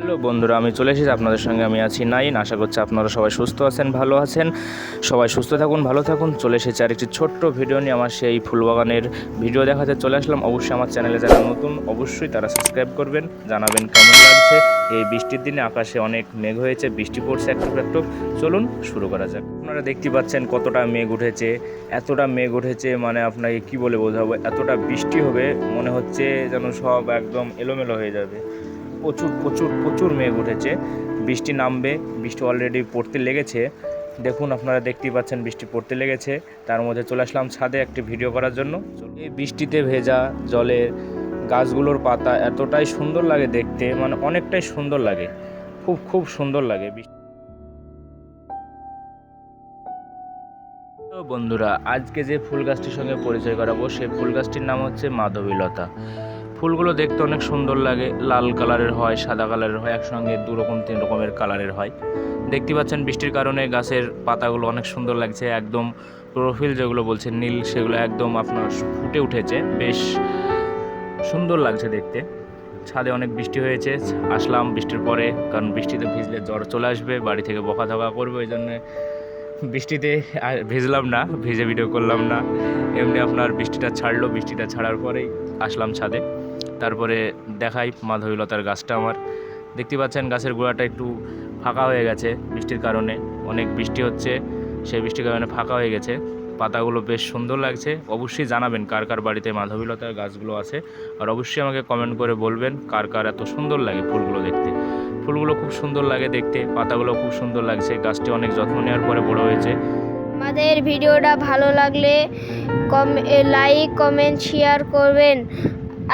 Hello বন্ধুরা, আমি চলে এসেছি আপনাদের সঙ্গে। আমি আছি নাইন। আশা করছি আপনারা সবাই সুস্থ আছেন, ভালো আছেন। সবাই সুস্থ থাকুন, ভালো থাকুন। চলে এসেছি আর একটি ছোট্ট ভিডিও নিয়ে। আমার সেই ফুলবাগানের ভিডিও দেখাতে চলে আসলাম। অবশ্যই আমার চ্যানেলে যারা নতুন, অবশ্যই তারা সাবস্ক্রাইব করবেন। জানাবেন কেমন লাগছে। এই বৃষ্টির দিনে আকাশে অনেক মেঘ হয়েছে, বৃষ্টি পড়ছে একটু একটু চলুন শুরু করা যাক। আপনারা দেখতে পাচ্ছেন কতটা মেঘ উঠেছে, এতটা মেঘ উঠেছে মানে আপনাকে কি বলে বোঝাবো? এতটা বৃষ্টি হবে, মনে হচ্ছে যেন সব একদম এলোমেলো হয়ে যাবে। প্রচুর প্রচুর প্রচুর মেঘ উঠেছে। বৃষ্টি নামবে, বৃষ্টি অলরেডি পড়তে লেগেছে। দেখুন, আপনারা দেখতেই পাচ্ছেন বৃষ্টি পড়তে লেগেছে। তার মধ্যে চলে আসলাম ছাদে একটি ভিডিও করার জন্য। এই বৃষ্টিতে ভেজা জলে গাছগুলোর পাতা এতটাই সুন্দর লাগে দেখতে মানে অনেকটাই সুন্দর লাগে। খুব খুব সুন্দর লাগে বন্ধুরা, আজকে যে ফুল গাছটির সঙ্গে পরিচয় করাবো সেই ফুল গাছটির নাম হচ্ছে মাধবীলতা। ফুলগুলো দেখতে অনেক সুন্দর লাগে। লাল কালারের হয়, সাদা কালারের হয়, একসঙ্গে দু রকম, তিন রকমের কালারের হয়। দেখতে পাচ্ছেন বৃষ্টির কারণে গাছের পাতাগুলো অনেক সুন্দর লাগছে। একদম প্রোফিল যেগুলো বলছেন, নীল, সেগুলো একদম আপনার ফুটে উঠেছে। বেশ সুন্দর লাগছে দেখতে। ছাদে অনেক বৃষ্টি হয়েছে। আসলাম বৃষ্টির পরে, কারণ বৃষ্টিতে ভিজলে জ্বর চলে আসবে, বাড়ি থেকে বকা ধকা করবে, ওই জন্যে বৃষ্টিতে ভিজলাম না, ভিজে ভিডিও করলাম না। এমনি আপনার বৃষ্টিটা ছাড়লো, বৃষ্টিটা ছাড়ার পরেই আসলাম ছাদে। তারপরে দেখাই মাধবীলতার গাছটা আমার। দেখতে পাচ্ছেন গাছের গোড়াটা একটু ফাঁকা হয়ে গেছে বৃষ্টির কারণে। অনেক বৃষ্টি হচ্ছে, সেই বৃষ্টির কারণে ফাঁকা হয়ে গেছে। পাতাগুলো বেশ সুন্দর লাগছে। অবশ্যই জানাবেন কার কার বাড়িতে মাধবীলতার গাছগুলো আছে। আর অবশ্যই আমাকে কমেন্ট করে বলবেন কার কার এত সুন্দর লাগে ফুলগুলো দেখতে। ফুলগুলো খুব সুন্দর লাগে দেখতে, পাতাগুলো খুব সুন্দর লাগছে, গাছটি অনেক যত্ন নেওয়ার পরে বড় হয়েছে। আমাদের ভিডিওটা ভালো লাগলে কম লাইক কমেন্ট শেয়ার করবেন।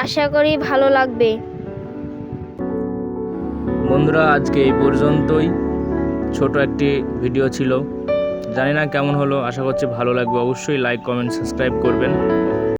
আশা করি ভালো লাগবে। বন্ধুরা, আজকে এই পর্যন্তই। ছোট একটি ভিডিও ছিল। জানি না কেমন হলো, আশা করছি ভালো লাগবে। অবশ্যই লাইক কমেন্ট সাবস্ক্রাইব করবেন।